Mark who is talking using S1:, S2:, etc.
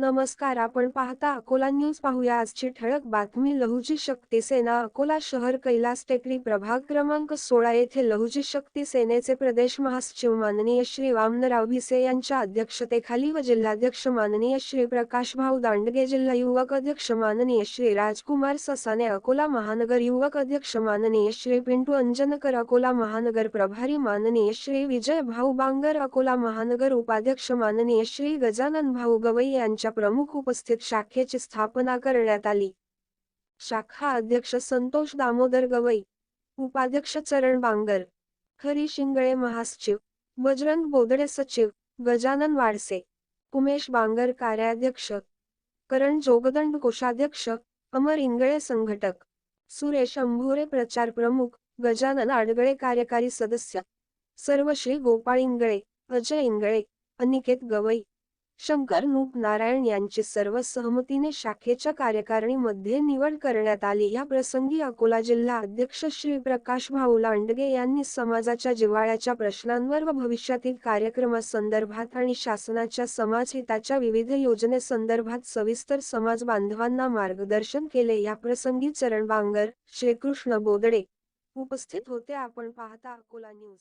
S1: नमस्कार आपण पाहता अकोला न्यूज पाहूया. आजची ठळक बातमी लहुजी शक्ती सेना अकोला शहर कैलास टेकडी प्रभाग क्रमांक सोळा येथे लहुजी शक्ती सेनेचे प्रदेश महासचिव माननीय श्री वामनराव भिसे यांच्या अध्यक्षतेखाली व जिल्हाध्यक्ष माननीय श्री प्रकाश भाऊ दांडगे जिल्हा युवक अध्यक्ष माननीय श्री राजकुमार ससाने अकोला महानगर युवक अध्यक्ष माननीय श्री पिंटू अंजनकर अकोला महानगर प्रभारी माननीय श्री विजय भाऊ बांगर अकोला महानगर उपाध्यक्ष माननीय श्री गजानन भाऊ गवई यांच्या प्रमुख उपस्थित शाखेची स्थापना करण्यात आली. शाखा अध्यक्ष संतोष दामोदर गवई उपाध्यक्ष चरण बांगर खरी शिंगळे महासचिव बजरंग बोदडे सचिव गजानन वाडसे उमेश बांगर कार्याध्यक्ष करण जोगदंड कोषाध्यक्ष अमर इंगळे संघटक सुरेश अंभोरे प्रचार प्रमुख गजानन आडगळे कार्यकारी सदस्य सर्वश्री गोपाळ इंगळे अजय इंगळे अनिकेत गवई शंकर नूप नारायण यांची सर्व सहमतीने शाखेच्या कार्यकारिणीमध्ये निवड करण्यात आली. या प्रसंगी अकोला जिल्हा अध्यक्ष श्री प्रकाश भाऊ लांडगे यांनी समाजाच्या जिव्हाळ्याच्या प्रश्नांवर व भविष्यातील कार्यक्रमासंदर्भात आणि शासनाच्या समाजहिताच्या विविध योजनेसंदर्भात सविस्तर समाज बांधवांना मार्गदर्शन केले. या प्रसंगी चरण बांगर श्रीकृष्ण बोदडे उपस्थित होते. आपण पाहता अकोला न्यूज.